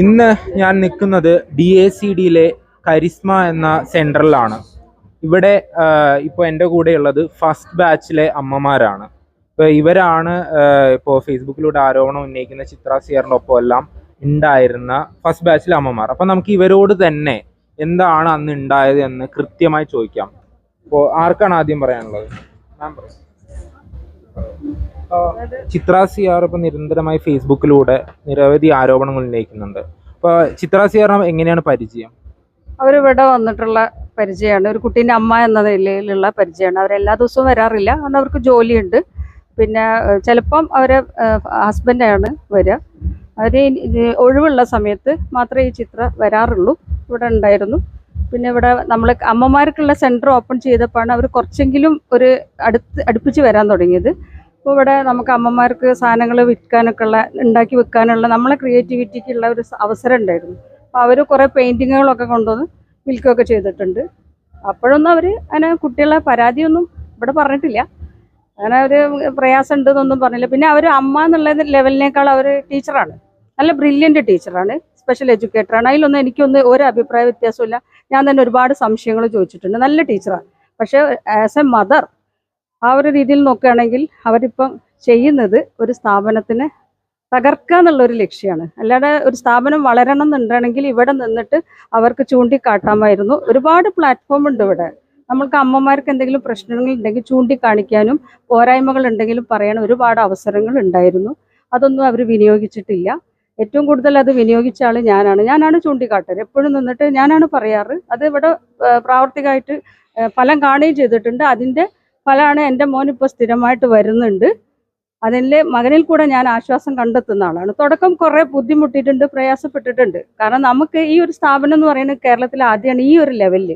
ഇന്ന് ഞാൻ നിൽക്കുന്നത് ഡി എ സി ഡിയിലെ കരിസ്മ എന്ന സെന്ററിലാണ്. ഇവിടെ ഇപ്പോൾ എന്റെ കൂടെയുള്ളത് ഫസ്റ്റ് ബാച്ചിലെ അമ്മമാരാണ്. ഇപ്പോൾ ഇവരാണ് ഇപ്പോൾ ഫേസ്ബുക്കിലൂടെ ആരോപണം ഉന്നയിക്കുന്ന ചിത്ര സിയറിന്റെ ഒപ്പം എല്ലാം ഉണ്ടായിരുന്ന ഫസ്റ്റ് ബാച്ചിലെ അമ്മമാർ. അപ്പോൾ നമുക്ക് ഇവരോട് തന്നെ എന്താണ് അന്ന് ഉണ്ടായത് എന്ന് കൃത്യമായി ചോദിക്കാം. അപ്പോൾ ആർക്കാണ് ആദ്യം പറയാനുള്ളത്? മാം പറയൂ. ചിത്ര സിയാർ ഇപ്പൊ നിരന്തരമായി ഫേസ്ബുക്കിലൂടെ നിരവധി ആരോപണങ്ങൾ ഉന്നയിക്കുന്നുണ്ട്. അപ്പൊ ചിത്ര എങ്ങനെയാണ് പരിചയം? അവരിവിടെ വന്നിട്ടുള്ള പരിചയമാണ്. ഒരു കുട്ടീന്റെ അമ്മ എന്ന നിലയിലുള്ള പരിചയമാണ്. അവരെല്ലാ ദിവസവും വരാറില്ല. കാരണം അവർക്ക് ജോലിയുണ്ട്. പിന്നെ ചിലപ്പം അവരെ ഹസ്ബൻഡാണ് വരിക. അവർ ഒഴിവുള്ള സമയത്ത് മാത്രമേ ഈ ചിത്ര വരാറുള്ളൂ. ഇവിടെ ഉണ്ടായിരുന്നു. പിന്നെ ഇവിടെ നമ്മൾ അമ്മമാർക്കുള്ള സെന്റർ ഓപ്പൺ ചെയ്തപ്പോഴാണ് അവർ കുറച്ചെങ്കിലും ഒരു അടുത്ത് അടുപ്പിച്ച് വരാൻ തുടങ്ങിയത്. അപ്പോൾ ഇവിടെ നമുക്ക് അമ്മമാർക്ക് സാധനങ്ങൾ വിൽക്കാനൊക്കെ ഉള്ള ഉണ്ടാക്കി വിൽക്കാനുള്ള നമ്മളെ ക്രിയേറ്റിവിറ്റിക്കുള്ള ഒരു അവസരം ഉണ്ടായിരുന്നു. അപ്പോൾ അവർ കുറേ പെയിന്റിങ്ങുകളൊക്കെ കൊണ്ടുവന്ന് വിൽക്കുകയൊക്കെ ചെയ്തിട്ടുണ്ട്. അപ്പോഴൊന്നും അവർ അങ്ങനെ കുട്ടികളെ പരാതിയൊന്നും ഇവിടെ പറഞ്ഞിട്ടില്ല. അങ്ങനെ ഒരു പ്രയാസം ഉണ്ടെന്നൊന്നും പറഞ്ഞില്ല. പിന്നെ അവർ അമ്മ എന്നുള്ള ലെവലിനേക്കാൾ അവർ ടീച്ചറാണ്. നല്ല ബ്രില്യന്റ് ടീച്ചറാണ്. സ്പെഷ്യൽ എഡ്യൂക്കേറ്ററാണ്. അതിലൊന്നും എനിക്കൊന്നും ഒരു അഭിപ്രായ വ്യത്യാസമില്ല ഞാൻ തന്നെ ഒരുപാട് സംശയങ്ങൾ ചോദിച്ചിട്ടുണ്ട്. നല്ല ടീച്ചറാണ്. പക്ഷേ ആസ് എ മദർ ആ ഒരു രീതിയിൽ നോക്കുകയാണെങ്കിൽ അവരിപ്പം ചെയ്യുന്നത് ഒരു സ്ഥാപനത്തിന് തകർക്കുക എന്നുള്ള ഒരു ലക്ഷ്യമാണ്. അല്ലാതെ ഒരു സ്ഥാപനം വളരണം എന്നുണ്ടെങ്കിൽ ഇവിടെ നിന്നിട്ട് അവർക്ക് ചൂണ്ടിക്കാട്ടാമായിരുന്നു. ഒരുപാട് പ്ലാറ്റ്ഫോം ഉണ്ട് ഇവിടെ. നമ്മൾക്ക് അമ്മമാർക്ക് എന്തെങ്കിലും പ്രശ്നങ്ങൾ ഉണ്ടെങ്കിൽ ചൂണ്ടിക്കാണിക്കാനും പോരായ്മകൾ ഉണ്ടെങ്കിലും പറയാൻ ഒരുപാട് അവസരങ്ങൾ ഉണ്ടായിരുന്നു. അതൊന്നും അവർ വിനിയോഗിച്ചിട്ടില്ല. ഏറ്റവും കൂടുതൽ അത് വിനിയോഗിച്ച ആൾ ഞാനാണ്. ഞാനാണ് ചൂണ്ടിക്കാട്ടത് എപ്പോഴും നിന്നിട്ട് ഞാനാണ് പറയാറ്. അത് ഇവിടെ പ്രാവർത്തികമായിട്ട് ഫലം കാണുകയും ചെയ്തിട്ടുണ്ട്. അതിന്റെ ഫലമാണ് എന്റെ മോൻ ഇപ്പോൾ സ്ഥിരമായിട്ട് വരുന്നുണ്ട്. അതിൽ മകനിൽ കൂടെ ഞാൻ ആശ്വാസം കണ്ടെത്തുന്ന ആളാണ്. തുടക്കം കുറേ ബുദ്ധിമുട്ടിയിട്ടുണ്ട് പ്രയാസപ്പെട്ടിട്ടുണ്ട്. കാരണം നമുക്ക് ഈ ഒരു സ്ഥാപനം എന്ന് പറയുന്നത് കേരളത്തിൽ ആദ്യമാണ് ഈ ഒരു ലെവലിൽ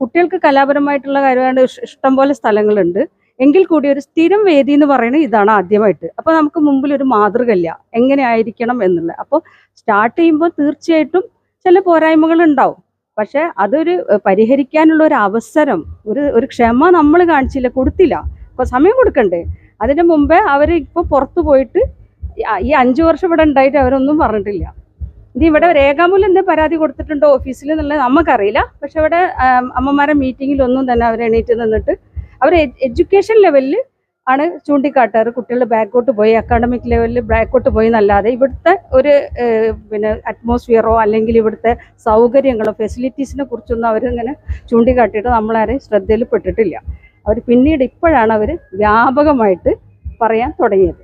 കുട്ടികൾക്ക് കലാപരമായിട്ടുള്ള കാര്യമാണ് ഇഷ്ടം ഇഷ്ടംപോലെ സ്ഥലങ്ങളുണ്ട്. എങ്കിൽ കൂടി ഒരു സ്ഥിരം വേദി എന്ന് പറയുന്നത് ഇതാണ് ആദ്യമായിട്ട്. അപ്പോൾ നമുക്ക് മുമ്പിൽ ഒരു മാതൃകയില്ല. എങ്ങനെ ആയിരിക്കണം എന്നുള്ള. അപ്പോൾ സ്റ്റാർട്ട് ചെയ്യുമ്പോൾ തീർച്ചയായിട്ടും ചില പോരായ്മകൾ ഉണ്ടാവും. പക്ഷെ അതൊരു പരിഹരിക്കാനുള്ള ഒരു അവസരം ഒരു ഒരു ക്ഷമ നമ്മൾ കാണിച്ചില്ല കൊടുത്തില്ല. അപ്പോൾ സമയം കൊടുക്കണ്ടേ? അതിന് മുമ്പേ അവർ ഇപ്പോൾ പുറത്തു പോയിട്ട് ഈ- അഞ്ച് വർഷം ഇവിടെ ഉണ്ടായിട്ട് അവരൊന്നും പറഞ്ഞിട്ടില്ല. ഇനി ഇവിടെ രേഖാമൂലം എന്താ പരാതി കൊടുത്തിട്ടുണ്ടോ ഓഫീസിൽ എന്നുള്ളത് നമുക്കറിയില്ല. പക്ഷെ ഇവിടെ അമ്മമാരെ മീറ്റിങ്ങിലൊന്നും തന്നെ അവർ എണീറ്റ് നിന്നിട്ട് അവർ എഡ്യൂക്കേഷൻ ലെവലിൽ ആണ് ചൂണ്ടിക്കാട്ടാറ്. കുട്ടികൾ ബാക്കോട്ട് പോയി അക്കാഡമിക് ലെവലിൽ ബാക്കോട്ട് പോയി എന്നല്ലാതെ ഇവിടുത്തെ ഒരു പിന്നെ അറ്റ്മോസ്ഫിയറോ അല്ലെങ്കിൽ ഇവിടുത്തെ സൗകര്യങ്ങളോ ഫെസിലിറ്റീസിനെ കുറിച്ചൊന്നും അവരിങ്ങനെ ചൂണ്ടിക്കാട്ടിയിട്ട് നമ്മളാരെയും ശ്രദ്ധയിൽ പെട്ടിട്ടില്ല. അവർ പിന്നീട് ഇപ്പോഴാണ് അവർ വ്യാപകമായിട്ട് പറയാൻ തുടങ്ങിയത്.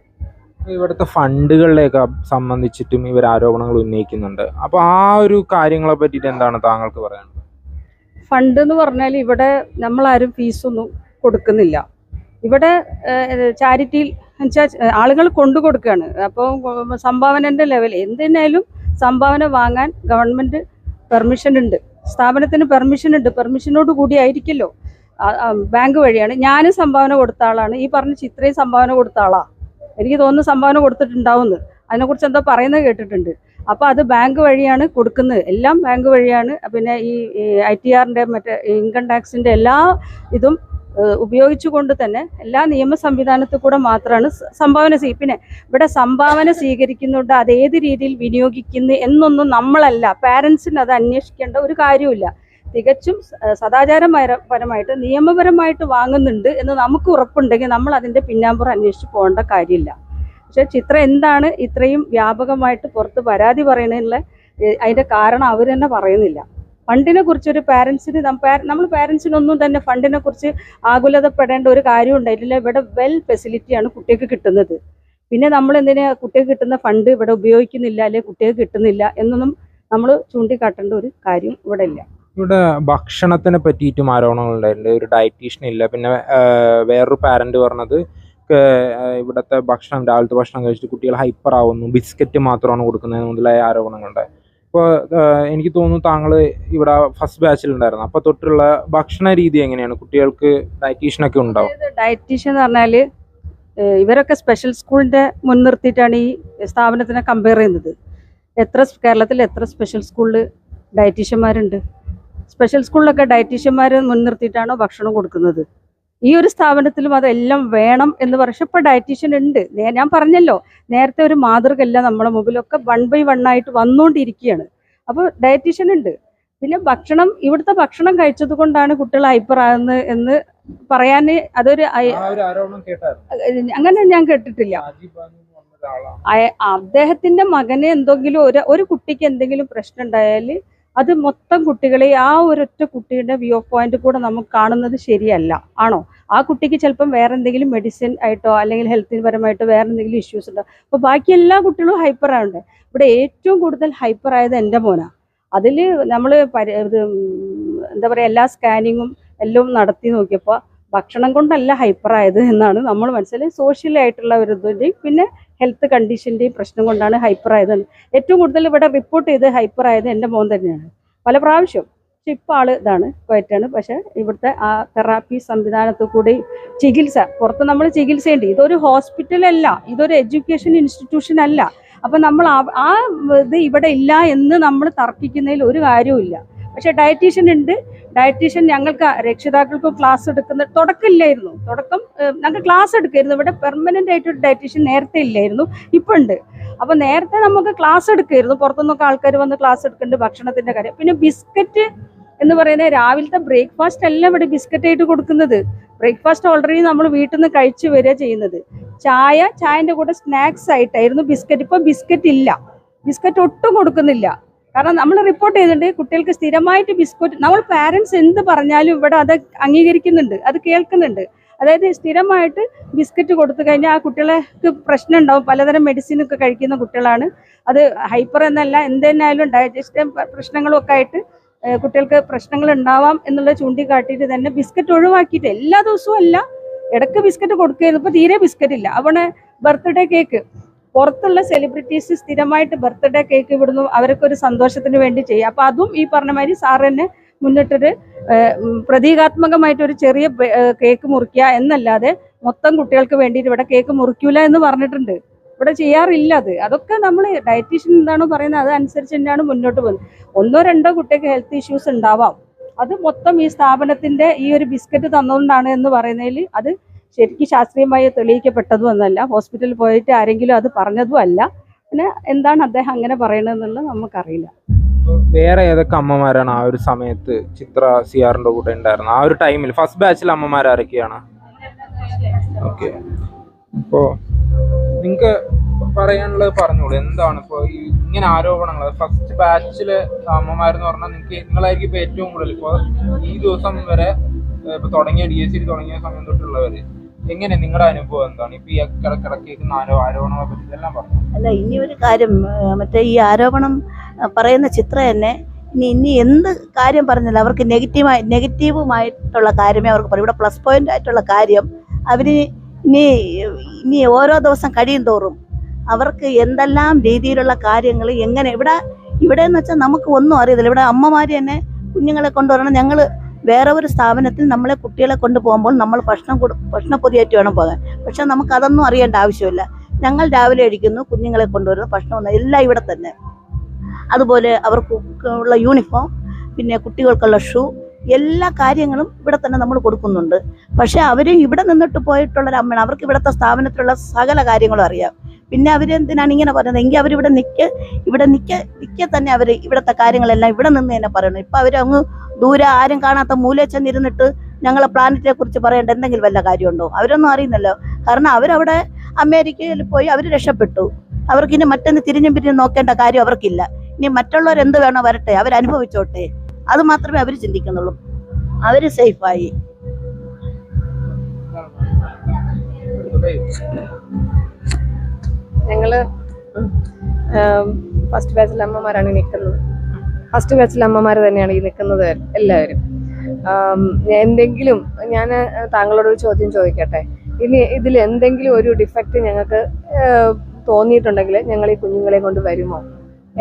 ഇവിടുത്തെ ഫണ്ടുകളിലേക്ക് സംബന്ധിച്ചിട്ടും ഇവർ ആരോപണങ്ങൾ ഉന്നയിക്കുന്നുണ്ട്. അപ്പോൾ ആ ഒരു കാര്യങ്ങളെ പറ്റിയിട്ട് എന്താണ് താങ്കൾക്ക് പറയാനുള്ളത്? ഫണ്ട് എന്ന് പറഞ്ഞാൽ ഇവിടെ നമ്മളാരും ഫീസൊന്നും കൊടുക്കുന്നില്ല. ഇവിടെ ചാരിറ്റിയിൽ വെച്ചാൽ ആളുകൾ കൊണ്ടു കൊടുക്കുകയാണ്. അപ്പോൾ സംഭാവനന്റെ ലെവൽ എന്തിനായാലും സംഭാവന വാങ്ങാൻ ഗവൺമെന്റ് പെർമിഷൻ ഉണ്ട്. സ്ഥാപനത്തിന് പെർമിഷൻ ഉണ്ട്. പെർമിഷനോട് കൂടി ആയിരിക്കല്ലോ. ബാങ്ക് വഴിയാണ്. ഞാനും സംഭാവന കൊടുത്ത ആളാണ്. ഈ പറഞ്ഞ ചിത്രയും സംഭാവന കൊടുത്ത ആളാ. എനിക്ക് തോന്നുന്നു സംഭാവന കൊടുത്തിട്ടുണ്ടാവുമെന്ന്. അതിനെക്കുറിച്ച് എന്താ പറയുന്നത് കേട്ടിട്ടുണ്ട്. അപ്പോൾ അത് ബാങ്ക് വഴിയാണ് കൊടുക്കുന്നത്. എല്ലാം ബാങ്ക് വഴിയാണ്. പിന്നെ ഈ ഐ ടി ആറിന്റെ മറ്റേ ഇൻകം ടാക്സിന്റെ എല്ലാ ഇതും ഉപയോഗിച്ചുകൊണ്ട് തന്നെ എല്ലാ നിയമ സംവിധാനത്തിൽ കൂടെ മാത്രമാണ് സംഭാവന സ്വീ പിന്നെ ഇവിടെ സംഭാവന സ്വീകരിക്കുന്നുണ്ട് അത് ഏത് രീതിയിൽ വിനിയോഗിക്കുന്നു എന്നൊന്നും നമ്മളല്ല പാരൻസിന് അത് അന്വേഷിക്കേണ്ട ഒരു കാര്യമില്ല തികച്ചും സദാചാരപരമായിട്ട് നിയമപരമായിട്ട് വാങ്ങുന്നുണ്ട് എന്ന് നമുക്ക് ഉറപ്പുണ്ടെങ്കിൽ നമ്മൾ അതിന്റെ പിന്നാമ്പുറം അന്വേഷിച്ച് പോകേണ്ട കാര്യമില്ല. പക്ഷെ ചിത്രം എന്താണ് ഇത്രയും വ്യാപകമായിട്ട് പുറത്ത് പരാതി പറയുന്നതിനുള്ള അതിന്റെ കാരണം അവർ തന്നെ പറയുന്നില്ല. ഫണ്ടിനെ കുറിച്ച് ഒരു പാരൻസിന് നമ്മൾ പാരൻസിനൊന്നും തന്നെ ഫണ്ടിനെ കുറിച്ച് ആകുലതപ്പെടേണ്ട ഒരു കാര്യം ഉണ്ടായിട്ടില്ല. ഇവിടെ വെൽ ഫെസിലിറ്റിയാണ് കുട്ടികൾക്ക് കിട്ടുന്നത്. പിന്നെ നമ്മൾ എന്തിനാ കുട്ടികൾക്ക് കിട്ടുന്ന ഫണ്ട് ഇവിടെ ഉപയോഗിക്കുന്നില്ല അല്ലെങ്കിൽ കുട്ടികൾക്ക് കിട്ടുന്നില്ല എന്നൊന്നും നമ്മൾ ചൂണ്ടിക്കാട്ടേണ്ട ഒരു കാര്യം ഇവിടെ ഇല്ല. ഇവിടെ ഭക്ഷണത്തിനെ പറ്റിയിട്ടും ആരോപണങ്ങൾ ഉണ്ടായിട്ടുണ്ട്. ഒരു ഡയറ്റീഷ്യൻ ഇല്ല. പിന്നെ വേറൊരു പാരന്റ് പറഞ്ഞത് ഇവിടുത്തെ ഭക്ഷണം രാവിലത്തെ ഭക്ഷണം കഴിച്ചിട്ട് കുട്ടികൾ ഹൈപ്പർ ആവുന്നു. ബിസ്ക്കറ്റ് മാത്രമാണ് കൊടുക്കുന്നത് മുതലായ ആരോപണങ്ങളുണ്ട് ഇപ്പോൾ എനിക്ക് തോന്നുന്നു താങ്കൾ ഇവിടെ ഫസ്റ്റ് ബാച്ചിൽ ഉണ്ടായിരുന്നു. അപ്പോൾ തൊട്ടുള്ള ഭക്ഷണ രീതി എങ്ങനെയാണ്? കുട്ടികൾക്ക് ഡയറ്റീഷ്യൻ ഒക്കെ ഉണ്ടാവും ഡയറ്റീഷ്യൻ എന്ന് പറഞ്ഞാൽ ഇവരൊക്കെ സ്പെഷ്യൽ സ്കൂളിന്റെ മുൻനിർത്തിയിട്ടാണ് ഈ സ്ഥാപനത്തിനെ കമ്പയർ ചെയ്യുന്നത്. എത്ര കേരളത്തിൽ എത്ര സ്പെഷ്യൽ സ്കൂളിൽ ഡയറ്റീഷ്യന്മാരുണ്ട് സ്പെഷ്യൽ സ്കൂളിലൊക്കെ ഡയറ്റീഷ്യന്മാർ മുൻനിർത്തിയിട്ടാണോ ഭക്ഷണം കൊടുക്കുന്നത്? ഈ ഒരു സ്ഥാപനത്തിലും അതെല്ലാം വേണം എന്ന് പറഞ്ഞ ഇപ്പൊ ഡയറ്റീഷ്യൻ ഉണ്ട്. ഞാൻ പറഞ്ഞല്ലോ നേരത്തെ ഒരു മാതൃക അല്ല നമ്മുടെ മുമ്പിലൊക്കെ വൺ ബൈ വൺ ആയിട്ട് വന്നുകൊണ്ടിരിക്കുകയാണ് അപ്പോൾ ഡയറ്റീഷ്യൻ ഉണ്ട്. പിന്നെ ഭക്ഷണം ഇവിടുത്തെ ഭക്ഷണം കഴിച്ചത് കൊണ്ടാണ് കുട്ടികൾ ഹൈപ്പറാകുന്നത് എന്ന് പറയാൻ അതൊരു അങ്ങനെ ഞാൻ കേട്ടിട്ടില്ല. അദ്ദേഹത്തിന്റെ മകന് എന്തെങ്കിലും ഒരു ഒരു കുട്ടിക്ക് എന്തെങ്കിലും പ്രശ്നം ഉണ്ടായാൽ അത് മൊത്തം കുട്ടികളെ ആ ഒരൊറ്റ കുട്ടിയുടെ വ്യൂ പോയിന്റ് കൂടെ നമുക്ക് കാണുന്നത് ശരിയല്ല. ആണോ? ആ കുട്ടിക്ക് ചിലപ്പം വേറെ എന്തെങ്കിലും മെഡിസിൻ ആയിട്ടോ അല്ലെങ്കിൽ ഹെൽത്തിന് പരമായിട്ടോ വേറെ എന്തെങ്കിലും ഇഷ്യൂസ് ഉണ്ടോ? അപ്പോൾ ബാക്കി എല്ലാ കുട്ടികളും ഹൈപ്പർ ആവുന്നുണ്ട് ഇവിടെ ഏറ്റവും കൂടുതൽ ഹൈപ്പർ ആയത് എന്റെ മോനാ. അതിൽ നമ്മൾ എന്താ പറയുക എല്ലാ സ്കാനിങ്ങും എല്ലാം നടത്തി നോക്കിയപ്പോൾ ഭക്ഷണം കൊണ്ടല്ല ഹൈപ്പർ ആയത് എന്നാണ് നമ്മൾ മനസ്സിലായി സോഷ്യലായിട്ടുള്ള ഒരു ഇതിന്റെയും പിന്നെ ഹെൽത്ത് കണ്ടീഷന്റെയും പ്രശ്നം കൊണ്ടാണ് ഹൈപ്പർ ആയത് ഏറ്റവും കൂടുതൽ ഇവിടെ റിപ്പോർട്ട് ചെയ്ത് ഹൈപ്പർ ആയത് എന്റെ മോൻ തന്നെയാണ്. പല പ്രാവശ്യം. പക്ഷെ ഇപ്പോൾ ആൾ ഇതാണ് ക്വയറ്റാണ് പക്ഷേ ഇവിടുത്തെ ആ തെറാപ്പി സംവിധാനത്തിൽ കൂടി ചികിത്സ പുറത്ത് നമ്മൾ ചികിത്സയുണ്ട്. ഇതൊരു ഹോസ്പിറ്റലല്ല ഇതൊരു എഡ്യൂക്കേഷൻ ഇൻസ്റ്റിറ്റ്യൂഷൻ അല്ല. അപ്പം നമ്മൾ ആ- ഇത് ഇവിടെ ഇല്ല എന്ന് നമ്മൾ തർക്കിക്കുന്നതിൽ ഒരു കാര്യവുമില്ല. പക്ഷെ ഡയറ്റീഷ്യൻ ഉണ്ട്. ഡയറ്റീഷ്യൻ ഞങ്ങൾക്ക് രക്ഷിതാക്കൾക്ക് ക്ലാസ് എടുക്കുന്ന തുടക്കമില്ലായിരുന്നു. തുടക്കം ഞങ്ങൾക്ക് ക്ലാസ് എടുക്കായിരുന്നു. ഇവിടെ പെർമനന്റ് ആയിട്ട് ഒരു ഡയറ്റീഷ്യൻ നേരത്തെ ഇല്ലായിരുന്നു. ഇപ്പം ഉണ്ട്. അപ്പോൾ നേരത്തെ നമുക്ക് ക്ലാസ് എടുക്കായിരുന്നു. പുറത്തുനിന്നൊക്കെ ആൾക്കാർ വന്ന് ക്ലാസ് എടുക്കുന്നുണ്ട് ഭക്ഷണത്തിന്റെ കാര്യം. പിന്നെ ബിസ്ക്കറ്റ് എന്ന് പറയുന്നത് രാവിലത്തെ ബ്രേക്ക്ഫാസ്റ്റ് അല്ല ഇവിടെ ബിസ്ക്കറ്റ് ആയിട്ട് കൊടുക്കുന്നത്. ബ്രേക്ക്ഫാസ്റ്റ് ഓൾറെഡി നമ്മൾ വീട്ടിൽ നിന്ന് കഴിച്ചു വരിക ചെയ്യുന്നത്. ചായ ചായന്റെ കൂടെ സ്നാക്സ് ആയിട്ടായിരുന്നു ബിസ്ക്കറ്റ് ഇപ്പൊ ബിസ്ക്കറ്റ് ഇല്ല. ബിസ്ക്കറ്റ് ഒട്ടും കൊടുക്കുന്നില്ല. കാരണം നമ്മൾ റിപ്പോർട്ട് ചെയ്തിട്ടുണ്ട് കുട്ടികൾക്ക് സ്ഥിരമായിട്ട് ബിസ്ക്കറ്റ് നമ്മൾ പാരൻസ് എന്ത് പറഞ്ഞാലും ഇവിടെ അത് അംഗീകരിക്കുന്നുണ്ട് അത് കേൾക്കുന്നുണ്ട്. അതായത് സ്ഥിരമായിട്ട് ബിസ്ക്കറ്റ് കൊടുത്തു കഴിഞ്ഞാൽ ആ കുട്ടികൾക്ക് പ്രശ്നം ഉണ്ടാവും. പലതരം മെഡിസിനൊക്കെ കഴിക്കുന്ന കുട്ടികളാണ്. അത് ഹൈപ്പർ എന്നല്ല എന്തെന്നായാലും ഡയജസ്റ്റ് പ്രശ്നങ്ങളൊക്കെ ആയിട്ട് കുട്ടികൾക്ക് പ്രശ്നങ്ങൾ ഉണ്ടാവാം എന്നുള്ള ചൂണ്ടിക്കാട്ടിയിട്ട് തന്നെ ബിസ്ക്കറ്റ് ഒഴിവാക്കിയിട്ട് എല്ലാ ദിവസവും അല്ല ഇടയ്ക്ക് ബിസ്ക്കറ്റ് കൊടുക്കുകയായിരുന്നു ഇപ്പോൾ തീരെ ബിസ്ക്കറ്റ് ഇല്ല. അവണ് ബർത്ത്ഡേ കേക്ക് പുറത്തുള്ള സെലിബ്രിറ്റീസ് സ്ഥിരമായിട്ട് ബർത്ത്ഡേ കേക്ക് ഇവിടുന്ന് അവരൊക്കെ ഒരു സന്തോഷത്തിന് വേണ്ടി ചെയ്യും. അപ്പൊ അതും ഈ പറഞ്ഞ മാതിരി സാർ തന്നെ മുന്നിട്ടൊരു പ്രതീകാത്മകമായിട്ടൊരു ചെറിയ കേക്ക് മുറിക്കുക എന്നല്ലാതെ മൊത്തം കുട്ടികൾക്ക് വേണ്ടിയിട്ട് ഇവിടെ കേക്ക് മുറിക്കൂല എന്ന് പറഞ്ഞിട്ടുണ്ട്. ഇവിടെ ചെയ്യാറില്ല അത്. അതൊക്കെ നമ്മൾ ഡയറ്റീഷ്യൻ എന്താണോ പറയുന്നത് അതനുസരിച്ച് തന്നെയാണ് മുന്നോട്ട് പോകുന്നത്. ഒന്നോ രണ്ടോ കുട്ടിക്ക് ഹെൽത്ത് ഇഷ്യൂസ് ഉണ്ടാവാം. അത് മൊത്തം ഈ സ്ഥാപനത്തിന്റെ ഈ ഒരു ബിസ്ക്കറ്റ് തന്നുകൊണ്ടാണ് എന്ന് പറയുന്നതിൽ അത് ശരിക്കും ശാസ്ത്രീയമായി തെളിയിക്കപ്പെട്ടതും എന്നല്ല. ഹോസ്പിറ്റലിൽ പോയിട്ട് ആരെങ്കിലും അത് പറഞ്ഞതും അല്ല. പിന്നെ എന്താണ് അദ്ദേഹം അങ്ങനെ പറയണതെന്നുള്ളത് നമുക്കറിയില്ല. വേറെ ഏതൊക്കെ അമ്മമാരാണ് ആ ഒരു സമയത്ത് ചിത്ര സിയാറിന്റെ കൂടെ ഉണ്ടായിരുന്നത്? ആ ഒരു ടൈമിൽ ഫസ്റ്റ് ബാച്ചിൽ അമ്മമാർ ആരൊക്കെയാണ്? ഓക്കെ. അപ്പോ നിങ്ങക്ക് പറയാനുള്ളത് പറഞ്ഞോളൂ എന്താണ് ഇപ്പൊ ഇങ്ങനെ ആരോപണങ്ങൾ? ഫസ്റ്റ് ബാച്ചിൽ അമ്മമാരെന്ന് പറഞ്ഞാൽ നിങ്ങൾക്ക് നിങ്ങളായിരിക്കും ഇപ്പൊ ഏറ്റവും കൂടുതൽ ഇപ്പൊ ഈ ദിവസം വരെ ഇപ്പൊ തുടങ്ങിയ ഡി എസ് സി തുടങ്ങിയ സമയം തൊട്ടുള്ളവര് എങ്ങനെ നിങ്ങളുടെ അനുഭവം എന്താണ്? ഇപ്പൊ ഈ കിടക്കിടക്ക് കേൾക്കുന്ന ആരോ ആരോപണങ്ങളെ പറ്റി ഇതെല്ലാം പറഞ്ഞു? അല്ല ഇനി ഒരു കാര്യം മറ്റേ ഈ ആരോപണം പറയുന്ന ചിത്ര തന്നെ ഇനി ഇനി എന്ത് കാര്യം പറഞ്ഞാലും അവർക്ക് നെഗറ്റീവായി നെഗറ്റീവുമായിട്ടുള്ള കാര്യമേ അവർക്ക് പറയും. ഇവിടെ പ്ലസ് പോയിന്റ് ആയിട്ടുള്ള കാര്യം അവർ ഇനി ഇനി ഓരോ ദിവസം കഴിയും തോറും അവർക്ക് എന്തെല്ലാം രീതിയിലുള്ള കാര്യങ്ങൾ എങ്ങനെ ഇവിടെ ഇവിടെ എന്ന് വെച്ചാൽ നമുക്ക് ഒന്നും അറിയത്തില്ല. ഇവിടെ അമ്മമാര് തന്നെ കുഞ്ഞുങ്ങളെ കൊണ്ടുവരണം. ഞങ്ങൾ വേറെ ഒരു സ്ഥാപനത്തിൽ നമ്മളെ കുട്ടികളെ കൊണ്ടുപോകുമ്പോൾ നമ്മൾ ഭക്ഷണം കൊടു ഭക്ഷണ പൊതിയായിട്ട് വേണം പോകാൻ. പക്ഷെ നമുക്ക് അതൊന്നും അറിയേണ്ട ആവശ്യമില്ല. ഞങ്ങൾ രാവിലെ കഴിക്കുന്നു കുഞ്ഞുങ്ങളെ കൊണ്ടുവരുന്നു ഭക്ഷണം എല്ലാം ഇവിടെ തന്നെ. അതുപോലെ അവർക്ക് ഉള്ള യൂണിഫോം പിന്നെ കുട്ടികൾക്കുള്ള ഷൂ എല്ലാ കാര്യങ്ങളും ഇവിടെ തന്നെ നമ്മൾ കൊടുക്കുന്നുണ്ട്. പക്ഷെ അവർ ഇവിടെ നിന്നിട്ട് പോയിട്ടുള്ള ഒരു അമ്മയാണ് അവർക്ക് ഇവിടുത്തെ സ്ഥാപനത്തിലുള്ള സകല കാര്യങ്ങളും അറിയാം. പിന്നെ അവരെന്തിനാണ് ഇങ്ങനെ പറയുന്നത്? എങ്കിൽ അവരിവിടെ നിൽക്ക് ഇവിടെ നിൽക്ക നിൽക്കെ തന്നെ അവർ ഇവിടുത്തെ കാര്യങ്ങളെല്ലാം ഇവിടെ നിന്ന് തന്നെ പറയണം. ഇപ്പം അവരങ്ങ് ദൂരെ ആരും കാണാത്ത മൂല ചെന്നിരുന്നിട്ട് ഞങ്ങളെ പ്ലാനറ്റിനെ കുറിച്ച് പറയേണ്ട എന്തെങ്കിലും വല്ല കാര്യമുണ്ടോ? അവരൊന്നും അറിയുന്നല്ലോ. കാരണം അവരവിടെ അമേരിക്കയിൽ പോയി അവർ രക്ഷപ്പെട്ടു. അവർക്ക് ഇനി മറ്റൊന്ന് തിരിഞ്ഞും പിരിഞ്ഞും നോക്കേണ്ട കാര്യം അവർക്കില്ല. ഇനി മറ്റുള്ളവർ എന്ത് വേണോ വരട്ടെ അവരനുഭവിച്ചോട്ടെ. അത് മാത്രമേ അവർ ചിന്തിക്കുന്നുള്ളൂ. അവർ സേഫായി ഞങ്ങൾ ഫസ്റ്റ് ബാച്ചിലെ അമ്മമാരാണ് നിൽക്കുന്നത് ഫസ്റ്റ് ബാച്ചിലെ അമ്മമാർ തന്നെയാണ് ഈ നിൽക്കുന്നത് എല്ലാവരും. എന്തെങ്കിലും ഞാൻ താങ്കളോടൊരു ചോദ്യം ചോദിക്കട്ടെ? ഇനി ഇതിൽ എന്തെങ്കിലും ഒരു ഡിഫക്റ്റ് ഞങ്ങൾക്ക് തോന്നിയിട്ടുണ്ടെങ്കിൽ ഞങ്ങൾ ഈ കുഞ്ഞുങ്ങളെ കൊണ്ട് വരുമോ?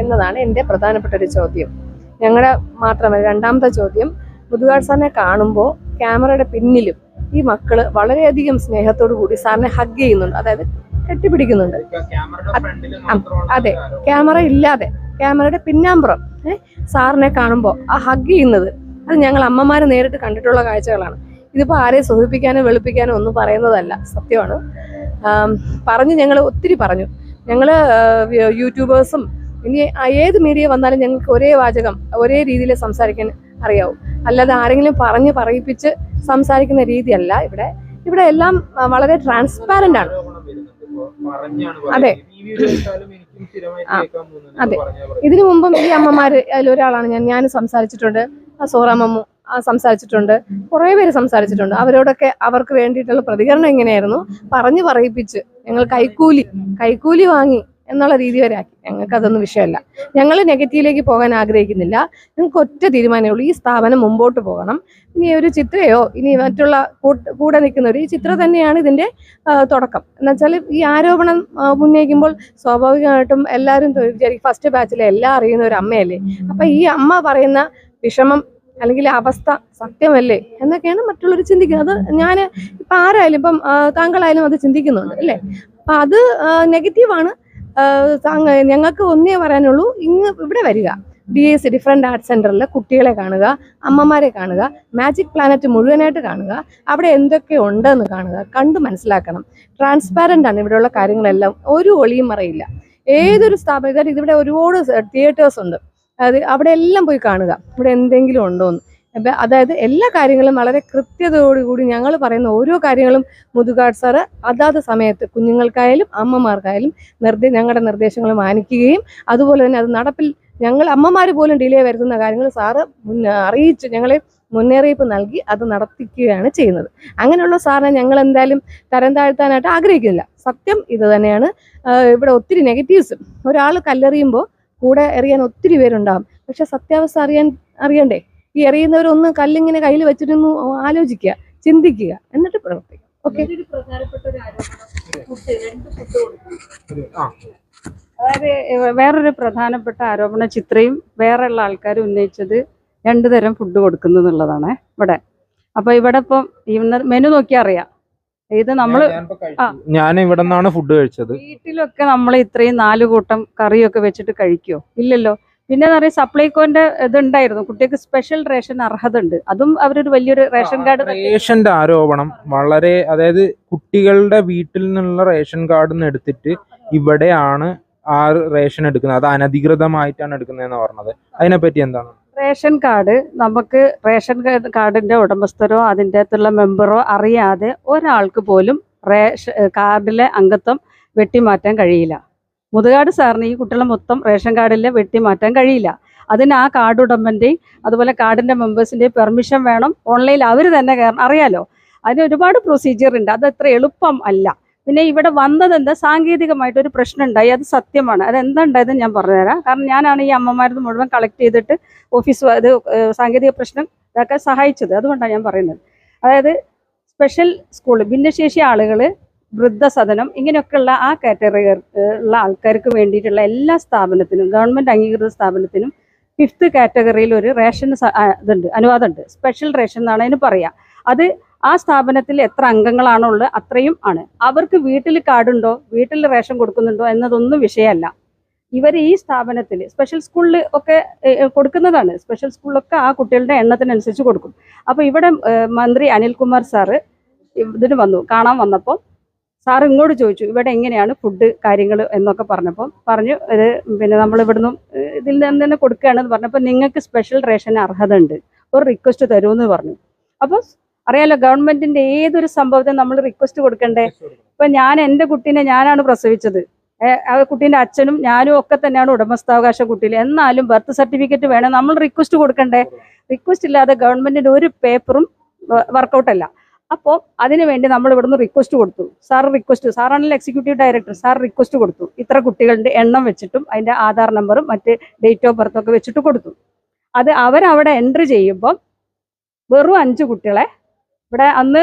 എന്നതാണ് എന്റെ പ്രധാനപ്പെട്ട ഒരു ചോദ്യം. ഞങ്ങളുടെ മാത്രമല്ല രണ്ടാമത്തെ ചോദ്യം മുതുകാട് സാറിനെ കാണുമ്പോൾ ക്യാമറയുടെ പിന്നിലും ഈ മക്കൾ വളരെയധികം സ്നേഹത്തോടു കൂടി സാറിനെ ഹഗ് ചെയ്യുന്നുണ്ട്. അതായത് കെട്ടിപ്പിടിക്കുന്നുണ്ട്. അതെ. ക്യാമറ ഇല്ലാതെ ക്യാമറയുടെ പിന്നാമ്പുറം. ഏഹ് സാറിനെ കാണുമ്പോൾ ആ ഹഗ് ചെയ്യുന്നത് അത് ഞങ്ങൾ അമ്മമാർ നേരിട്ട് കണ്ടിട്ടുള്ള കാഴ്ചകളാണ്. ഇതിപ്പോൾ ആരെയും സുഖിപ്പിക്കാനോ വെളുപ്പിക്കാനോ ഒന്നും പറയുന്നതല്ല സത്യമാണ്. പറഞ്ഞ് ഞങ്ങൾ ഒത്തിരി പറഞ്ഞു. ഞങ്ങൾ യൂട്യൂബേഴ്സും ഇനി ഏത് മീഡിയ വന്നാലും ഞങ്ങൾക്ക് ഒരേ വാചകം ഒരേ രീതിയിൽ സംസാരിക്കാൻ അറിയാവും. അല്ലാതെ ആരെങ്കിലും പറഞ്ഞ് പറയിപ്പിച്ച് സംസാരിക്കുന്ന രീതിയല്ല ഇവിടെ. ഇവിടെ എല്ലാം വളരെ ട്രാൻസ്പാരന്റ് ആണ്. അതെ. അതെ. ഇതിനു മുമ്പും ഈ അമ്മമാര് അതിലൊരാളാണ് ഞാൻ ഞാൻ സംസാരിച്ചിട്ടുണ്ട്. ആ സംസാരിച്ചിട്ടുണ്ട്. കുറേ പേര് സംസാരിച്ചിട്ടുണ്ട്. അവരോടൊക്കെ അവർക്ക് വേണ്ടിയിട്ടുള്ള പ്രതികരണം എങ്ങനെയായിരുന്നു? പറഞ്ഞു പറയിപ്പിച്ച് ഞങ്ങൾ കൈക്കൂലി കൈക്കൂലി വാങ്ങി. എന്നുള്ള രീതി വരെ ആക്കി. ഞങ്ങൾക്ക് അതൊന്നും വിഷയമല്ല. ഞങ്ങൾ നെഗറ്റീവിലേക്ക് പോകാൻ ആഗ്രഹിക്കുന്നില്ല. ഞങ്ങൾക്ക് ഒറ്റ തീരുമാനമേ ഉള്ളൂ. ഈ സ്ഥാപനം മുമ്പോട്ട് പോകണം. ഇനി ഒരു ചിത്രയോ ഇനി മറ്റുള്ള കൂടെ നിൽക്കുന്നവർ ഈ ചിത്ര തന്നെയാണ് ഇതിന്റെ തുടക്കം. എന്നുവെച്ചാൽ ഈ ആരോപണം ഉന്നയിക്കുമ്പോൾ സ്വാഭാവികമായിട്ടും എല്ലാവരും വിചാരിക്കും ഫസ്റ്റ് ബാച്ചിലെ എല്ലാം അറിയുന്ന ഒരു അമ്മയല്ലേ? അപ്പം ഈ അമ്മ പറയുന്ന വിഷമം അല്ലെങ്കിൽ അവസ്ഥ സത്യമല്ലേ എന്നൊക്കെയാണ് മറ്റുള്ളവർ ചിന്തിക്കുന്നത്. അത് ഞാൻ ഇപ്പം ആരായാലും ഇപ്പം താങ്കളായാലും അത് ചിന്തിക്കുന്നുണ്ട് അല്ലേ? അപ്പം അത് നെഗറ്റീവാണ് ഞങ്ങൾക്ക് ഒന്നേ പറയാനുള്ളൂ ഇങ്ങ് ഇവിടെ വരിക. ഡി എസ് ഡിഫറെന്റ് ആർട്സ് സെന്ററിൽ കുട്ടികളെ കാണുക അമ്മമാരെ കാണുക മാജിക് പ്ലാനറ്റ് മുഴുവനായിട്ട് കാണുക അവിടെ എന്തൊക്കെ ഉണ്ടെന്ന് കാണുക കണ്ടു മനസ്സിലാക്കണം. ട്രാൻസ്പാരന്റ് ആണ് ഇവിടെയുള്ള കാര്യങ്ങളെല്ലാം ഒരു ഒളിയും മറയില്ല. ഏതൊരു സ്ഥാപനം ഇതിവിടെ ഒരുപാട് തിയേറ്റേഴ്സ് ഉണ്ട്. അത് അവിടെ എല്ലാം പോയി കാണുക. ഇവിടെ എന്തെങ്കിലും ഉണ്ടോ എന്ന് അതായത് എല്ലാ കാര്യങ്ങളും വളരെ കൃത്യതയോടുകൂടി ഞങ്ങൾ പറയുന്ന ഓരോ കാര്യങ്ങളും മുതുകാട് സാറ് അതാത് സമയത്ത് കുഞ്ഞുങ്ങൾക്കായാലും അമ്മമാർക്കായാലും നിർദ്ദേ ഞങ്ങളുടെ നിർദ്ദേശങ്ങൾ മാനിക്കുകയും അതുപോലെ തന്നെ അത് നടപ്പിൽ ഞങ്ങൾ അമ്മമാർ പോലും ഡിലേ വരുത്തുന്ന കാര്യങ്ങൾ സാറ് അറിയിച്ച് ഞങ്ങളെ മുന്നറിയിപ്പ് നൽകി അത് നടത്തിക്കുകയാണ് ചെയ്യുന്നത്. അങ്ങനെയുള്ള സാറിനെ ഞങ്ങൾ എന്തായാലും തരം താഴ്ത്താനായിട്ട് ആഗ്രഹിക്കുന്നില്ല. സത്യം ഇത് തന്നെയാണ്. ഇവിടെ ഒത്തിരി നെഗറ്റീവ്സ്. ഒരാൾ കല്ലെറിയുമ്പോൾ കൂടെ എറിയാൻ ഒത്തിരി പേരുണ്ടാകും പക്ഷെ സത്യാവസ്ഥ അറിയാൻ അറിയണ്ടേ? ഈ എറിയുന്നവരൊന്ന് കല്ലിങ്ങനെ കയ്യിൽ വെച്ചിരുന്നു ആലോചിക്കുക ചിന്തിക്കുക എന്നിട്ട് പ്രവർത്തിക്കുക ഓക്കെ അതായത് വേറൊരു പ്രധാനപ്പെട്ട ആരോപണ ചിത്രയും വേറെയുള്ള ആൾക്കാർ ഉന്നയിച്ചത് രണ്ടു തരം ഫുഡ് കൊടുക്കുന്നു എന്നുള്ളതാണ് ഇവിടെ. അപ്പൊ ഇവിടെ ഇപ്പം ഇന്ന് മെനു നോക്കിയാൽ അറിയാം. ഇത് നമ്മൾ. ഞാൻ ഇവിടെ നിന്നാണ് ഫുഡ് കഴിച്ചത്. വീട്ടിലൊക്കെ നമ്മൾ ഇത്രയും നാല് കൂട്ടം കറിയൊക്കെ വെച്ചിട്ട് കഴിക്കുമോ ഇല്ലല്ലോ. പിന്നെ എന്ന് പറയുക സപ്ലൈകോന്റെ ഇതുണ്ടായിരുന്നു. കുട്ടികൾക്ക് സ്പെഷ്യൽ റേഷൻ അർഹത ഉണ്ട് അതും അവരൊരു വലിയൊരു റേഷൻ കാർഡ് റേഷന്റെ ആരോപണം വളരെ അതായത് കുട്ടികളുടെ വീട്ടിൽ നിന്നുള്ള റേഷൻ കാർഡ് നിന്ന് എടുത്തിട്ട് ഇവിടെയാണ് ആ റേഷൻ എടുക്കുന്നത്. അത് അനധികൃതമായിട്ടാണ് എടുക്കുന്നതെന്ന് പറഞ്ഞത്. അതിനെപ്പറ്റി എന്താണ്? റേഷൻ കാർഡ് നമുക്ക് റേഷൻ കാർഡിന്റെ ഉടമസ്ഥരോ അതിന്റെ അകത്തുള്ള മെമ്പറോ അറിയാതെ ഒരാൾക്ക് പോലും റേഷൻ കാർഡിലെ അംഗത്വം വെട്ടിമാറ്റാൻ കഴിയില്ല. മുതുകാട് സാറിന് ഈ കുട്ടികളെ മൊത്തം റേഷൻ കാർഡിൽ വെട്ടി മാറ്റാൻ കഴിയില്ല. അതിന് ആ കാർഡ് ഉടമ്പന്റെയും അതുപോലെ കാർഡിന്റെ മെമ്പേഴ്സിന്റെയും പെർമിഷൻ വേണം. ഓൺലൈനിൽ അവർ തന്നെ കയറണം. അറിയാലോ? അതിന് ഒരുപാട് പ്രൊസീജിയർ ഉണ്ട്. അത് അത്ര എളുപ്പം അല്ല. പിന്നെ ഇവിടെ വന്നതെന്താ സാങ്കേതികമായിട്ടൊരു പ്രശ്നം ഉണ്ടായി. അത് സത്യമാണ്. അത് എന്താണ്ടായതെന്ന് ഞാൻ പറഞ്ഞുതരാം. കാരണം ഞാനാണ് ഈ അമ്മമാരത് മുഴുവൻ കളക്ട് ചെയ്തിട്ട് ഓഫീസ് അത് സാങ്കേതിക പ്രശ്നം ഇതാക്കാൻ സഹായിച്ചത്. അതുകൊണ്ടാണ് ഞാൻ പറയുന്നത്. അതായത് സ്പെഷ്യൽ സ്കൂൾ ഭിന്നശേഷി ആളുകൾ വൃദ്ധസദനം ഇങ്ങനെയൊക്കെയുള്ള ആ കാറ്റഗറി ഉള്ള ആൾക്കാർക്ക് വേണ്ടിയിട്ടുള്ള എല്ലാ സ്ഥാപനത്തിനും ഗവൺമെന്റ് അംഗീകൃത സ്ഥാപനത്തിനും ഫിഫ്ത്ത് കാറ്റഗറിയിൽ ഒരു റേഷൻ ഇതുണ്ട് അനുവാദമുണ്ട്. സ്പെഷ്യൽ റേഷൻ എന്നാണ് അതിന് പറയുക അത് ആ സ്ഥാപനത്തിൽ എത്ര അംഗങ്ങളാണോ ഉള്ളത് അത്രയും ആണ്. അവർക്ക് വീട്ടിൽ കാർഡുണ്ടോ വീട്ടിൽ റേഷൻ കൊടുക്കുന്നുണ്ടോ എന്നതൊന്നും വിഷയമല്ല. ഇവർ ഈ സ്ഥാപനത്തിൽ സ്പെഷ്യൽ സ്കൂളിൽ ഒക്കെ കൊടുക്കുന്നതാണ്. സ്പെഷ്യൽ സ്കൂളിലൊക്കെ ആ കുട്ടികളുടെ എണ്ണത്തിനനുസരിച്ച് കൊടുക്കും. അപ്പോൾ ഇവിടെ മന്ത്രി അനിൽകുമാർ സാറ് ഇതിന് വന്നു കാണാൻ വന്നപ്പോൾ സാർ ഇങ്ങോട്ട് ചോദിച്ചു ഇവിടെ എങ്ങനെയാണ് ഫുഡ് കാര്യങ്ങൾ എന്നൊക്കെ പറഞ്ഞപ്പോൾ പറഞ്ഞു ഇത് പിന്നെ നമ്മൾ ഇവിടുന്ന് ഇതിൽ നിന്ന് തന്നെ കൊടുക്കുകയാണെന്ന് പറഞ്ഞപ്പോൾ നിങ്ങൾക്ക് സ്പെഷ്യൽ റേഷൻ അർഹത ഉണ്ട് ഒരു റിക്വസ്റ്റ് തരുമെന്ന് പറഞ്ഞു. അപ്പോൾ അറിയാലോ ഗവൺമെന്റിന്റെ ഏതൊരു സംഭവത്തെ നമ്മൾ റിക്വസ്റ്റ് കൊടുക്കണ്ടേ? ഇപ്പൊ ഞാൻ എന്റെ കുട്ടീനെ ഞാനാണ് പ്രസവിച്ചത്. ആ കുട്ടീന്റെ അച്ഛനും ഞാനും ഒക്കെ തന്നെയാണ് ഉടമസ്ഥാവകാശ കുട്ടിയിൽ എന്നാലും ബർത്ത് സർട്ടിഫിക്കറ്റ് വേണം നമ്മൾ റിക്വസ്റ്റ് കൊടുക്കണ്ടേ? റിക്വസ്റ്റ് ഇല്ലാതെ ഗവൺമെന്റിന്റെ ഒരു പേപ്പറും വർക്കൗട്ടല്ല അപ്പോൾ അതിനുവേണ്ടി നമ്മൾ ഇവിടുന്ന് റിക്വസ്റ്റ് കൊടുത്തു. സാർ റിക്വസ്റ്റ് സാറാണല്ലോ എക്സിക്യൂട്ടീവ് ഡയറക്ടർ സാർ റിക്വസ്റ്റ് കൊടുത്തു. ഇത്ര കുട്ടികളുടെ എണ്ണം വെച്ചിട്ടും അതിന്റെ ആധാർ നമ്പറും മറ്റ് ഡേറ്റ് ഓഫ് ബർത്തും ഒക്കെ വെച്ചിട്ട് കൊടുത്തു. അത് അവരവിടെ എൻട്രി ചെയ്യുമ്പം വെറും അഞ്ച് കുട്ടികളെ ഇവിടെ അന്ന്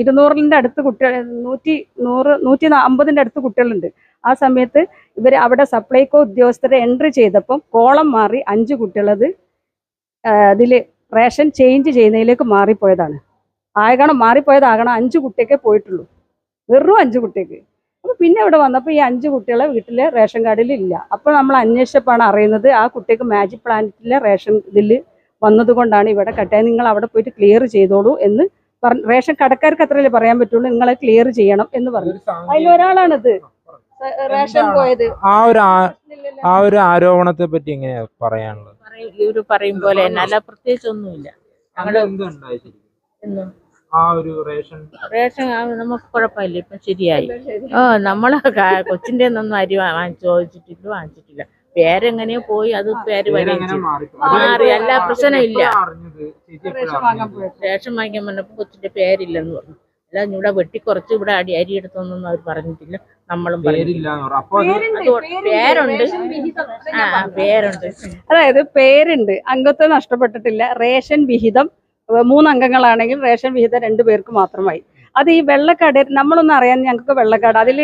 ഇരുന്നൂറിന്റെ അടുത്ത് കുട്ടികൾ നൂറ്റി നൂറ് നൂറ്റി അമ്പതിന്റെ അടുത്ത് കുട്ടികളുണ്ട്. ആ സമയത്ത് ഇവർ അവിടെ സപ്ലൈകോ ഉദ്യോഗസ്ഥരെ എൻട്രി ചെയ്തപ്പം കോളം മാറി അഞ്ച് കുട്ടികളത് അതിൽ റേഷൻ ചേഞ്ച് ചെയ്യുന്നതിലേക്ക് മാറിപ്പോയതാണ്. ആകണം മാറിപ്പോയതാകണം അഞ്ച് കുട്ടിയൊക്കെ പോയിട്ടുള്ളൂ. വെറും അഞ്ച് കുട്ടിക്ക്. അപ്പോൾ പിന്നെ ഇവിടെ വന്നപ്പോൾ ഈ അഞ്ച് കുട്ടികളെ വീട്ടിലെ റേഷൻ കാർഡിൽ ഇല്ല. അപ്പോൾ നമ്മൾ അന്വേഷിച്ചപ്പോഴാണ് അറിയുന്നത് ആ കുട്ടിക്ക് മാജിക് പ്ലാനറ്റിലെ റേഷൻ ഇതിൽ വന്നതുകൊണ്ടാണ് ഇവിടെ കട്ടായ നിങ്ങൾ അവിടെ പോയിട്ട് ക്ലിയർ ചെയ്തോളൂ എന്ന് പറഞ്ഞു റേഷൻ കടക്കാർക്ക് അത്രയല്ലേ പറയാൻ പറ്റുള്ളൂ. നിങ്ങളെ ക്ലിയർ ചെയ്യണം എന്ന് പറഞ്ഞു. അതിലൊരാളാണിത് റേഷൻ പോയത്. ആ ഒരു ആ- ഒരു ആരോപണത്തെ പറ്റി എങ്ങനെയാ പറയാനുള്ളത്? പറയും ഇവർ പറയും പോലെ തന്നെ. അല്ല പ്രത്യേകിച്ച് ഒന്നുമില്ല. ഞങ്ങൾ ആ ഒരു റേഷൻ റേഷൻ നമുക്ക് കുഴപ്പമില്ല ഇപ്പൊ ശരിയായി. ഓ നമ്മൾ കൊച്ചിന്റെ ഒന്നും അരി ചോദിച്ചിട്ടില്ല വാങ്ങിച്ചിട്ടില്ല. പേരെങ്ങനെയോ പോയി അത് പേര് മാറി? അല്ല പ്രശ്നമില്ല. റേഷൻ വാങ്ങാൻ പോയത്? റേഷൻ വാങ്ങിക്കാൻ പറഞ്ഞപ്പോ കൊച്ചിന്റെ പേരില്ലെന്ന് പറഞ്ഞു. അല്ല ഇവിടെ വെട്ടിക്കുറച്ച് ഇവിടെ അടി അരി എടുത്തൊന്നും അവർ പറഞ്ഞിട്ടില്ല. നമ്മളും പേരുണ്ട് ആ ആ, പേരുണ്ട്. അതായത് പേരുണ്ട് അംഗത്വം നഷ്ടപ്പെട്ടിട്ടില്ല റേഷൻ വിഹിതം ഏഹ് മൂന്ന് അംഗങ്ങളാണെങ്കിൽ റേഷൻ വിഹിതം രണ്ടു പേർക്ക് മാത്രമായി. അത് ഈ വെള്ളക്കാട് നമ്മളൊന്നും അറിയാൻ ഞങ്ങൾക്ക് വെള്ളക്കാട്. അതിൽ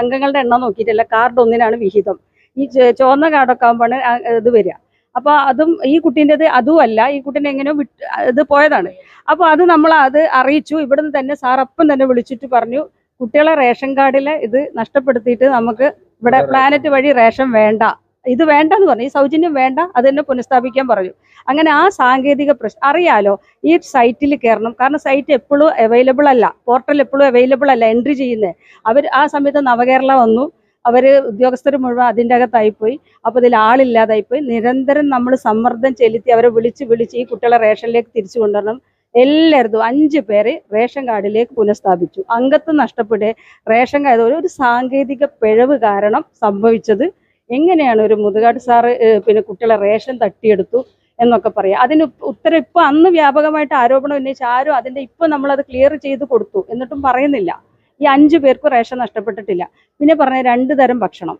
അംഗങ്ങളുടെ എണ്ണം നോക്കിയിട്ടില്ല. കാർഡ് ഒന്നിനാണ് വിഹിതം. ഈ ചുവന്ന കാർഡൊക്കെ ആകുമ്പോഴാണ് ഇത് വരിക. അപ്പോൾ അതും ഈ കുട്ടീന്റെത് അതും അല്ല ഈ കുട്ടീനെ എങ്ങനെയോ വിട്ട് ഇത് പോയതാണ്. അപ്പോൾ അത് നമ്മൾ അത് അറിയിച്ചു. ഇവിടുന്ന് തന്നെ സാർ അപ്പം തന്നെ വിളിച്ചിട്ട് പറഞ്ഞു കുട്ടികളെ റേഷൻ കാർഡിലെ ഇത് നഷ്ടപ്പെടുത്തിയിട്ട് നമുക്ക് ഇവിടെ പ്ലാനറ്റ് വഴി റേഷൻ വേണ്ട. ഇത് വേണ്ടെന്ന് പറഞ്ഞു. ഈ സൗജന്യം വേണ്ട അത് തന്നെ പുനഃസ്ഥാപിക്കാൻ പറഞ്ഞു. അങ്ങനെ ആ സാങ്കേതിക പ്രശ്നം അറിയാലോ ഈ സൈറ്റിൽ കയറണം. കാരണം സൈറ്റ് എപ്പോഴും അവൈലബിൾ അല്ല. പോർട്ടൽ എപ്പോഴും അവൈലബിൾ അല്ല എൻട്രി ചെയ്യുന്നത് അവർ ആ സമയത്ത് നവകേരള വന്നു. അവർ ഉദ്യോഗസ്ഥർ മുഴുവൻ അതിന്റെ അകത്തായിപ്പോയി. അപ്പോൾ ഇതിൽ ആളില്ലാതായിപ്പോയി. നിരന്തരം നമ്മൾ സമ്മർദ്ദം ചെലുത്തി അവരെ വിളിച്ച് വിളിച്ച് ഈ കുട്ടികളെ റേഷനിലേക്ക് തിരിച്ചു കൊണ്ടുവരണം. എല്ലായിടത്തും അഞ്ച് പേരെ റേഷൻ കാർഡിലേക്ക് പുനഃസ്ഥാപിച്ചു. അംഗത്വം നഷ്ടപ്പെട്ട് റേഷൻ കാർഡ് ഒരു- ഒരു സാങ്കേതിക പിഴവ് കാരണം സംഭവിച്ചത് എങ്ങനെയാണ് ഒരു മുതുകാട് സാറ് പിന്നെ കുട്ടികളെ റേഷൻ തട്ടിയെടുത്തു എന്നൊക്കെ പറയാം? അതിന് ഉത്തരം ഇപ്പൊ അന്ന് വ്യാപകമായിട്ട് ആരോപണം ഉന്നയിച്ച ആരും അതിന്റെ ഇപ്പൊ അത് ക്ലിയർ ചെയ്ത് കൊടുത്തു എന്നിട്ടും പറയുന്നില്ല. ഈ അഞ്ചു പേർക്ക് റേഷൻ നഷ്ടപ്പെട്ടിട്ടില്ല. പിന്നെ പറഞ്ഞ രണ്ടു തരം ഭക്ഷണം.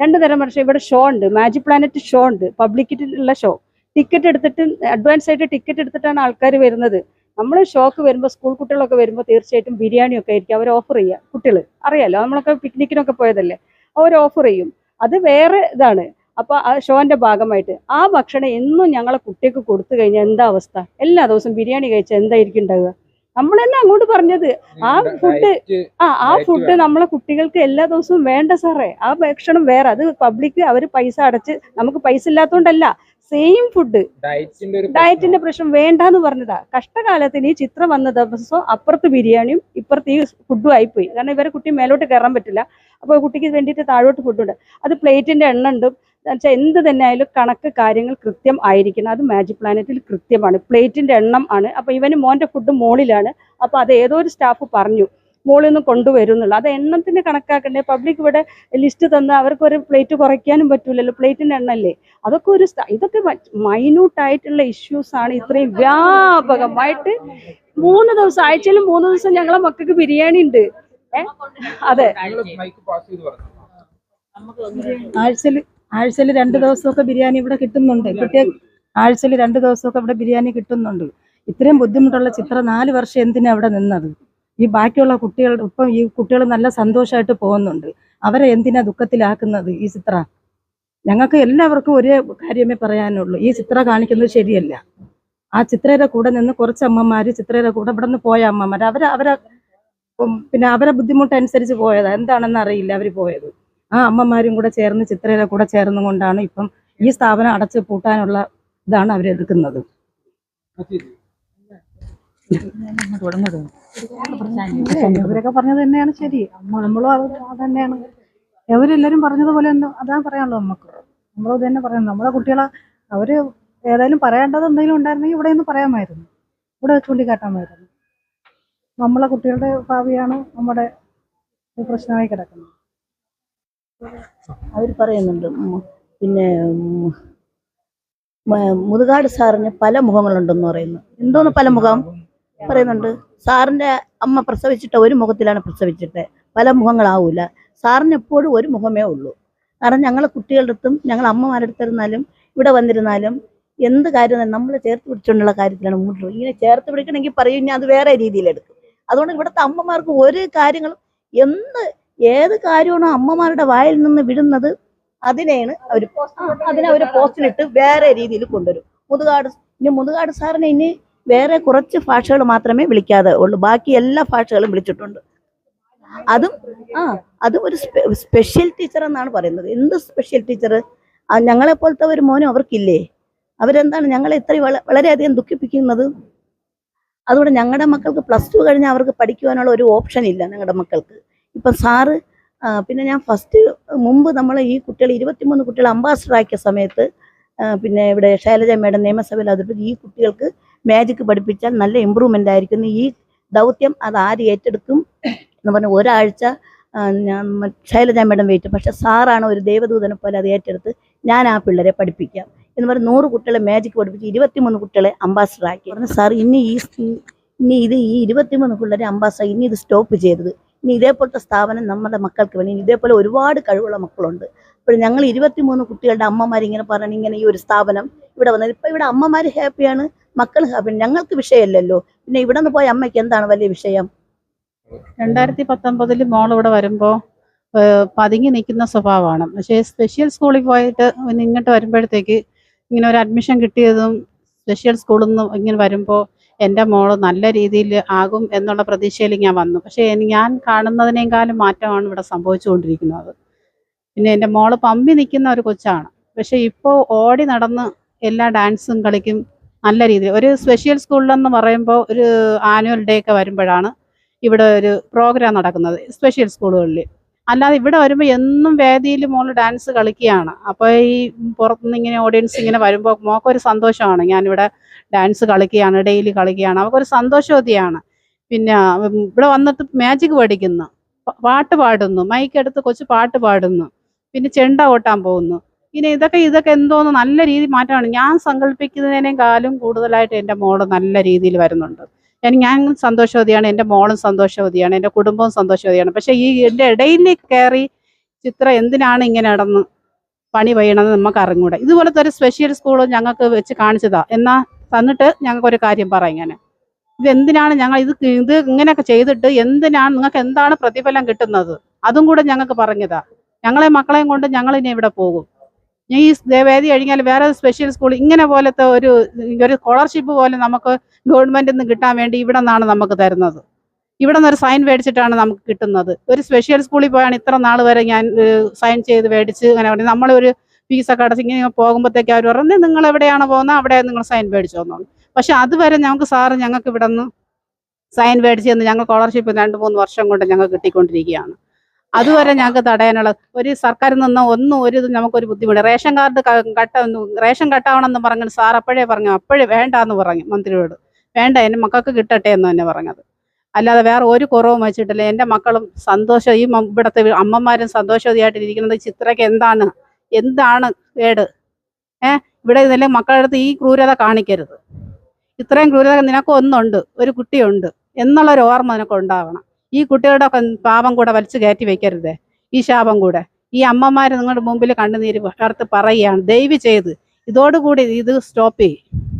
രണ്ടു തരം ഭക്ഷണം ഇവിടെ ഷോ ഉണ്ട്. മാജിക് പ്ലാനറ്റ് ഷോ ഉണ്ട്. പബ്ലിക്കിലുള്ള ഷോ. ടിക്കറ്റ് എടുത്തിട്ട് അഡ്വാൻസ് ആയിട്ട് ടിക്കറ്റ് എടുത്തിട്ടാണ് ആൾക്കാർ വരുന്നത്. നമ്മൾ ഷോക്ക് വരുമ്പോൾ സ്കൂൾ കുട്ടികളൊക്കെ വരുമ്പോൾ തീർച്ചയായിട്ടും ബിരിയാണി ഒക്കെ ആയിരിക്കും അവർ ഓഫർ ചെയ്യുക കുട്ടികൾ അറിയാലോ? നമ്മളൊക്കെ പിക്നിക്കിനൊക്കെ പോയതല്ലേ? അവർ ഓഫർ ചെയ്യും. അത് വേറെ ഇതാണ്. അപ്പോൾ ആ ഷോന്റെ ഭാഗമായിട്ട് ആ ഭക്ഷണം എന്നും ഞങ്ങളെ കുട്ടിക്ക് കൊടുത്തു കഴിഞ്ഞാൽ എന്താ അവസ്ഥ? എല്ലാ ദിവസവും ബിരിയാണി കഴിച്ചാൽ എന്തായിരിക്കും ഉണ്ടാവുക? നമ്മൾ തന്നെ അങ്ങോട്ട് പറഞ്ഞത്. ആ ഫുഡ് ആ ആ ഫുഡ് നമ്മളെ കുട്ടികൾക്ക് എല്ലാ ദിവസവും വേണ്ട സാറേ. ആ ഭക്ഷണം വേറെ. അത് പബ്ലിക് അവർ പൈസ അടച്ച് നമുക്ക് പൈസ ഇല്ലാത്തതുകൊണ്ടല്ല സെയിം ഫുഡ് ഡയറ്റിന്റെ പ്രശ്നം വേണ്ടാന്ന് പറഞ്ഞതാ. കഷ്ടകാലത്തിന് ഈ ചിത്രം വന്ന ദിവസം അപ്പുറത്ത് ബിരിയാണിയും ഇപ്പുറത്ത് ഈ ഫുഡും ആയിപ്പോയി. കാരണം ഇവരെ കുട്ടി മേലോട്ട് കയറാൻ പറ്റില്ല. അപ്പോൾ കുട്ടിക്ക് വേണ്ടിയിട്ട് താഴോട്ട് ഫുഡുണ്ട് അത് പ്ലേറ്റിന്റെ എണ്ണ ഉണ്ട്. വെച്ചാൽ എന്ത് തന്നെ ആയാലും കണക്ക് കാര്യങ്ങൾ കൃത്യം ആയിരിക്കണം. അത് മാജിക് പ്ലാനറ്റിൽ കൃത്യമാണ്. പ്ലേറ്റിന്റെ എണ്ണം ആണ്. അപ്പോൾ ഇവന് മോന്റെ ഫുഡ് മോളിലാണ്. അപ്പോൾ അത് ഏതോ ഒരു സ്റ്റാഫ് പറഞ്ഞു. മോളിൽ നിന്ന് കൊണ്ടുവരുന്നുള്ളു അത് എണ്ണത്തിന് കണക്കാക്കണ്ടേ? പബ്ലിക് ഇവിടെ ലിസ്റ്റ് തന്ന അവർക്ക് ഒരു പ്ലേറ്റ് കുറയ്ക്കാനും പറ്റൂലല്ലോ. പ്ലേറ്റിന്റെ എണ്ണല്ലേ അതൊക്കെ ഒരു ഇതൊക്കെ മൈന്യൂട്ടായിട്ടുള്ള ഇഷ്യൂസ് ആണ്. ഇത്രയും വ്യാപകമായിട്ട് മൂന്ന് ദിവസം ആഴ്ചയിൽ മൂന്ന് ദിവസം ഞങ്ങളെ മക്കൾക്ക് ബിരിയാണി ഉണ്ട്. അതെ. ആഴ്ചയിൽ ആഴ്ചയിൽ രണ്ട് ദിവസമൊക്കെ ബിരിയാണി ഇവിടെ കിട്ടുന്നുണ്ട്. കിട്ടിയ ആഴ്ചയിൽ രണ്ട് ദിവസമൊക്കെ ഇവിടെ ബിരിയാണി കിട്ടുന്നുണ്ട്. ഇത്രയും ബുദ്ധിമുട്ടുള്ള ചിത്രം നാല് വർഷം എന്തിനാ അവിടെ നിന്നത്? ഈ ബാക്കിയുള്ള കുട്ടികളുടെ ഇപ്പം ഈ കുട്ടികൾ നല്ല സന്തോഷമായിട്ട് പോകുന്നുണ്ട്. അവരെ എന്തിനാ ദുഃഖത്തിലാക്കുന്നത് ഈ ചിത്ര? ഞങ്ങൾക്ക് എല്ലാവർക്കും ഒരേ കാര്യമേ പറയാനുള്ളൂ. ഈ ചിത്ര കാണിക്കുന്നത് ശരിയല്ല. ആ ചിത്രയുടെ കൂടെ നിന്ന് കുറച്ച് അമ്മമാര് ചിത്രയുടെ കൂടെ ഇവിടെ നിന്ന് പോയ അമ്മമാർ അവരെ അവരെ പിന്നെ അവരെ ബുദ്ധിമുട്ടനുസരിച്ച് പോയതാ. എന്താണെന്ന് അറിയില്ല അവർ പോയത്. ആ അമ്മമാരും കൂടെ ചേർന്ന് ചിത്രയുടെ കൂടെ ചേർന്നുകൊണ്ടാണ് ഇപ്പം ഈ സ്ഥാപനം അടച്ചു പൂട്ടാനുള്ള ഇതാണ് അവരെടുക്കുന്നത് ഇവരൊക്കെ പറഞ്ഞത് തന്നെയാണ് ശരി. നമ്മളും അത് തന്നെയാണ്. അവരെല്ലാരും പറഞ്ഞതുപോലെ അതാ പറയാനുള്ളത് നമുക്ക് നമ്മളും ഇത് തന്നെ പറയുന്നത്. നമ്മളെ കുട്ടികളെ അവർ ഏതായാലും പറയേണ്ടത് എന്തെങ്കിലും ഉണ്ടായിരുന്നെങ്കിൽ ഇവിടെ നിന്ന് പറയാമായിരുന്നു. ഇവിടെ ചൂണ്ടിക്കാട്ടാമായിരുന്നു. നമ്മളെ കുട്ടികളുടെ ഭാവിയാണ് നമ്മുടെ പ്രശ്നമായി കിടക്കുന്നത്. അവർ പറയുന്നുണ്ട് പിന്നെ മുതുകാട് സാറിന് പല മുഖങ്ങളുണ്ടെന്ന് പറയുന്നു. എന്തോന്ന് പല മുഖം? പറയുന്നുണ്ട് സാറിന്റെ അമ്മ പ്രസവിച്ചിട്ട് ഒരു മുഖത്തിലാണ് പ്രസവിച്ചിട്ട്. പല മുഖങ്ങളാവൂല. സാറിന് എപ്പോഴും ഒരു മുഖമേ ഉള്ളൂ. കാരണം ഞങ്ങളെ കുട്ടികളുടെ അടുത്തും ഞങ്ങൾ അമ്മമാരുടെ അടുത്തിരുന്നാലും ഇവിടെ വന്നിരുന്നാലും എന്ത് കാര്യം നമ്മൾ ചേർത്ത് പിടിച്ചുകൊണ്ടുള്ള കാര്യത്തിലാണ് മുന്നോട്ട് ഇങ്ങനെ ചേർത്ത് പിടിക്കണമെങ്കിൽ പറയും ഞാൻ അത് വേറെ രീതിയിലെടുക്കും അതുകൊണ്ട് ഇവിടുത്തെ അമ്മമാർക്ക് ഒരു കാര്യങ്ങളും എന്ത് ഏത് കാര്യമാണോ അമ്മമാരുടെ വായിൽ നിന്ന് വിടുന്നത് അതിനെയാണ് അവർ അതിനെ അവർ പോസ്റ്റിലിട്ട് വേറെ രീതിയിൽ കൊണ്ടുവരും. മുതുകാട് ഇനി മുതുകാട് സാറിനെ ഇനി വേറെ കുറച്ച് ഭാഷകൾ മാത്രമേ വിളിക്കാതെ ഉള്ളൂ. ബാക്കി എല്ലാ ഭാഷകളും വിളിച്ചിട്ടുണ്ട്. അതും ആ അതും ഒരു സ്പെഷ്യൽ ടീച്ചർ എന്നാണ് പറയുന്നത്. എന്ത് സ്പെഷ്യൽ ടീച്ചർ ഞങ്ങളെ പോലത്തെ ഒരു മോനും അവർക്കില്ലേ? അവരെന്താണ് ഞങ്ങളെ ഇത്ര വള- വളരെയധികം ദുഃഖിപ്പിക്കുന്നത്? അതുകൊണ്ട് ഞങ്ങളുടെ മക്കൾക്ക് പ്ലസ് ടു കഴിഞ്ഞാൽ അവർക്ക് പഠിക്കുവാനുള്ള ഒരു ഓപ്ഷൻ ഇല്ല ഞങ്ങളുടെ മക്കൾക്ക്. ഇപ്പം സാറ് പിന്നെ ഞാൻ ഫസ്റ്റ് മുമ്പ് നമ്മൾ ഈ കുട്ടികൾ ഇരുപത്തിമൂന്ന് കുട്ടികൾ അംബാസഡർ ആക്കിയ സമയത്ത് പിന്നെ ഇവിടെ ശൈലജ മേഡം നിയമസഭയിൽ അവതരിപ്പിച്ച് ഈ കുട്ടികൾക്ക് മാജിക് പഠിപ്പിച്ചാൽ നല്ല ഇമ്പ്രൂവ്മെന്റ് ആയിരിക്കും. ഈ ദൗത്യം അത് ആര് ഏറ്റെടുക്കും എന്ന് പറഞ്ഞ ഒരാഴ്ച ഞാൻ ശൈലജ മേഡം വെയിറ്റ് പക്ഷെ സാറാണ് ഒരു ദേവദൂതനെ പോലെ അത് ഏറ്റെടുത്ത് ഞാൻ ആ പിള്ളേരെ പഠിപ്പിക്കാം. എന്ന് പറഞ്ഞ് നൂറ് കുട്ടികളെ മാജിക് പഠിപ്പിച്ച് ഇരുപത്തിമൂന്ന് കുട്ടികളെ അംബാസഡർ ആക്കി. പറഞ്ഞു സാർ ഇനി ഈ ഇനി ഇത് ഈ ഇരുപത്തിമൂന്ന് പിള്ളേരെ അംബാസഡർ ഇനി ഇത് സ്റ്റോപ്പ് ചെയ്തത് ഇനി ഇതേപോലത്തെ സ്ഥാപനം നമ്മുടെ മക്കൾക്ക് വേണ്ടി ഇതേപോലെ ഒരുപാട് കഴിവുള്ള മക്കളുണ്ട്. അപ്പോൾ ഞങ്ങൾ ഇരുപത്തിമൂന്ന് കുട്ടികളുടെ അമ്മമാർ ഇങ്ങനെ പറഞ്ഞു ഇങ്ങനെ ഈ ഒരു സ്ഥാപനം ഇവിടെ വന്നത്. ഇപ്പം ഇവിടെ അമ്മമാർ ഹാപ്പിയാണ് മക്കൾ ഹാപ്പിയാണ് ഞങ്ങൾക്ക് വിഷയമല്ലല്ലോ പിന്നെ ഇവിടെ നിന്ന് പോയ അമ്മയ്ക്ക് എന്താണ് വലിയ വിഷയം? രണ്ടായിരത്തി പത്തൊമ്പതിൽ മോൾ ഇവിടെ വരുമ്പോൾ പതുങ്ങി നിൽക്കുന്ന സ്വഭാവമാണ്. പക്ഷേ സ്പെഷ്യൽ സ്കൂളിൽ പോയിട്ട് ഇങ്ങോട്ട് വരുമ്പോഴത്തേക്ക് ഇങ്ങനെ ഒരു അഡ്മിഷൻ കിട്ടിയതും സ്പെഷ്യൽ സ്കൂളിൽ നിന്ന് ഇങ്ങനെ വരുമ്പോൾ എന്റെ മോൾ നല്ല രീതിയിൽ ആകും എന്നുള്ള പ്രതീക്ഷയിൽ ഞാൻ വന്നു. പക്ഷേ ഞാൻ കാണുന്നതിനേക്കാളും മാറ്റമാണ് ഇവിടെ സംഭവിച്ചുകൊണ്ടിരിക്കുന്നത്. പിന്നെ എന്റെ മോൾ പമ്പി നിൽക്കുന്ന ഒരു കൊച്ചാണ്. പക്ഷേ ഇപ്പോൾ ഓടി നടന്ന് എല്ലാ ഡാൻസും കളിക്കും നല്ല രീതിയിൽ. ഒരു സ്പെഷ്യൽ സ്കൂളിലെന്ന് പറയുമ്പോൾ ഒരു ആനുവൽ ഡേ ഒക്കെ വരുമ്പോഴാണ് ഇവിടെ ഒരു പ്രോഗ്രാം നടക്കുന്നത് സ്പെഷ്യൽ സ്കൂളുകളിൽ അല്ലാതെ ഇവിടെ വരുമ്പോൾ എന്നും വേദിയിൽ മോൾ ഡാൻസ് കളിക്കുകയാണ്. അപ്പോൾ ഈ പുറത്തുനിന്ന് ഇങ്ങനെ ഓഡിയൻസ് ഇങ്ങനെ വരുമ്പോൾ മോക്കൊരു സന്തോഷമാണ്. ഞാനിവിടെ ഡാൻസ് കളിക്കുകയാണ് ഡെയിലി കളിക്കുകയാണ്. അവൾക്കൊരു സന്തോഷവതിയാണ് പിന്നെ ഇവിടെ വന്നിട്ട് മാജിക് പഠിക്കുന്നു. പാട്ട് പാടുന്നു. മൈക്കെടുത്ത് കൊച്ച് പാട്ട് പാടുന്നു. പിന്നെ ചെണ്ട കൊട്ടാൻ പോകുന്നു. പിന്നെ ഇതൊക്കെ ഇതൊക്കെ എന്തോന്ന് നല്ല രീതി മാറ്റമാണ്. ഞാൻ സങ്കല്പിക്കുന്നതിനേക്കാളും കൂടുതലായിട്ട് എന്റെ മോൾ നല്ല രീതിയിൽ വരുന്നുണ്ട്. ഞാൻ സന്തോഷവതിയാണ് എന്റെ മോളും സന്തോഷവതിയാണ് എന്റെ കുടുംബവും സന്തോഷവതിയാണ്. പക്ഷേ ഈ എന്റെ ഇടയിൽ കയറി ചിത്ര എന്തിനാണ് ഇങ്ങനെ നടന്ന് പണി പെയ്യണമെന്ന് നമുക്ക് അറിഞ്ഞൂടെ. ഇതുപോലത്തെ ഒരു സ്പെഷ്യൽ സ്കൂൾ ഞങ്ങൾക്ക് വെച്ച് കാണിച്ചതാ. എന്നാ തന്നിട്ട് ഞങ്ങൾക്കൊരു കാര്യം പറ ഇങ്ങനെ ഇത് എന്തിനാണ് ഞങ്ങൾ ഇത് ഇത് ഇങ്ങനെയൊക്കെ ചെയ്തിട്ട് എന്തിനാണ് നിങ്ങൾക്ക് എന്താണ് പ്രതിഫലം കിട്ടുന്നത്? അതും കൂടെ ഞങ്ങൾക്ക് പറഞ്ഞതാ. ഞങ്ങളെ മക്കളെയും കൊണ്ട് ഞങ്ങൾ ഇനി ഇവിടെ പോകും. ഈ വേദി കഴിഞ്ഞാൽ വേറെ സ്പെഷ്യൽ സ്കൂൾ ഇങ്ങനെ പോലത്തെ ഒരു ഒരു സ്കോളർഷിപ്പ് പോലെ നമുക്ക് ഗവൺമെന്റിൽ നിന്ന് കിട്ടാൻ വേണ്ടി ഇവിടെ നിന്നാണ് നമുക്ക് തരുന്നത്. ഇവിടെ ഒരു സൈൻ മേടിച്ചിട്ടാണ് നമുക്ക് കിട്ടുന്നത്. ഒരു സ്പെഷ്യൽ സ്കൂളിൽ പോയാണ് ഇത്ര നാൾ വരെ ഞാൻ സൈൻ ചെയ്ത് മേടിച്ച് അങ്ങനെ പറഞ്ഞു നമ്മളൊരു ഫീസൊക്കെ അടച്ച് ഇങ്ങനെ പോകുമ്പോഴത്തേക്ക് അവർ പറഞ്ഞു നിങ്ങൾ എവിടെയാണ് പോകുന്നത് അവിടെ നിങ്ങൾ സൈൻ മേടിച്ചു തന്നോളൂ പക്ഷെ അതുവരെ ഞങ്ങൾക്ക് സാറ് ഞങ്ങൾക്ക് ഇവിടെ നിന്ന് സൈൻ മേടിച്ച് തന്ന് ഞങ്ങൾ സ്കോളർഷിപ്പ് രണ്ട് മൂന്ന് വർഷം കൊണ്ട് ഞങ്ങൾ കിട്ടിക്കൊണ്ടിരിക്കുകയാണ്. അതുവരെ ഞങ്ങൾക്ക് തടയാനുള്ള ഒരു സർക്കാരിൽ നിന്ന് ഒന്നും ഒരു ഇത് നമുക്കൊരു ബുദ്ധിമുട്ട്. റേഷൻ കാർഡ് കട്ട റേഷൻ കട്ടാവണമെന്ന് പറഞ്ഞു സാർ അപ്പോഴേ പറഞ്ഞു അപ്പോഴേ വേണ്ട എന്ന് പറഞ്ഞു മന്ത്രിയോട്. വേണ്ട എന്റെ മക്കൾക്ക് കിട്ടട്ടെ എന്ന് തന്നെ പറഞ്ഞത്. അല്ലാതെ വേറെ ഒരു കുറവും വെച്ചിട്ടില്ല. എന്റെ മക്കളും സന്തോഷം ഈ ഇവിടുത്തെ അമ്മമാരും സന്തോഷവതിയായിട്ടിരിക്കുന്നത് ചിത്രയ്ക്ക് എന്താണ്? എന്താണ് കേട്? ഏ? ഇവിടെ ഇതെല്ലാം മക്കളുടെ അടുത്ത് ഈ ക്രൂരത കാണിക്കരുത്. ഇത്രയും ക്രൂരത നിനക്കൊന്നുണ്ട് ഒരു കുട്ടിയുണ്ട്. എന്നുള്ളൊരു ഓർമ്മ നിനക്ക് ഉണ്ടാവണം. ഈ കുട്ടികളുടെ പാപം കൂടെ വലിച്ചു കയറ്റി വെക്കരുതേ. ഈ ശാപം കൂടെ. ഈ അമ്മമാർ നിങ്ങളുടെ മുമ്പിൽ കണ്ണുനീര് വാർത്ത് പറയുകയാണ്. ദയവ് ചെയ്ത് ഇതോടുകൂടി ഇത് സ്റ്റോപ്പ് ചെയ്യും.